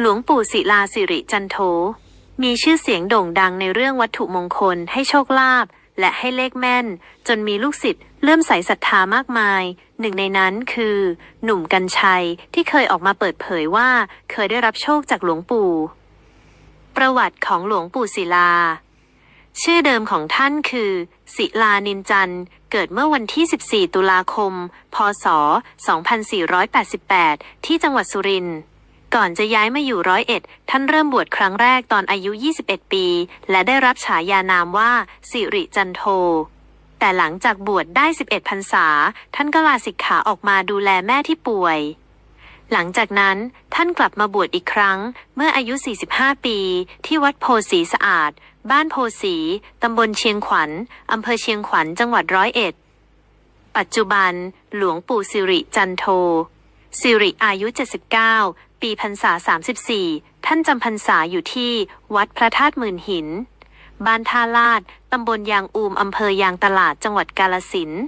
หลวงปู่ศิลาสิริจันโท มีชื่อเสียงโด่งดังในเรื่องวัตถุมงคลให้โชคลาภและให้เลขแม่น จนมีลูกศิษย์เลื่อมใสศรัทธามากมาย หนึ่งในนั้นคือ หนุ่มกัญชัยที่เคยออกมาเปิดเผยว่าเคยได้รับโชคจากหลวงปู่ ประวัติของหลวงปู่ศิลา ชื่อเดิมของท่านคือ ศิลานินจันทร์ เกิดเมื่อวันที่ 14 ตุลาคม พศ 2488 ที่จังหวัดสุรินทร์ ก่อนจะย้ายมาอยู่ร้อยเอ็ด ท่านเริ่มบวชครั้งแรกตอนอายุ 21 ปี และได้รับฉายานามว่า สิริจันโท แต่หลังจากบวชได้ 11 พรรษา ท่านก็ลาสิกขาออกมาดูแลแม่ที่ป่วย หลังจากนั้นท่านกลับมาบวชอีกครั้ง เมื่ออายุ 45 ปี ที่วัดโพสีสะอาด บ้านโพสี ตำบลเชียงขวัญ อำเภอเชียงขวัญ จังหวัดร้อยเอ็ด ปัจจุบัน หลวงปู่สิริจันโท สิริอายุ 79 ปีพรรษา 34 ท่านจำพรรษาอยู่ที่วัดพระธาตุหมื่นหิน บ้านท่าลาด ตำบลยางอูมอำเภอยางตลาดจังหวัดกาลสินธุ์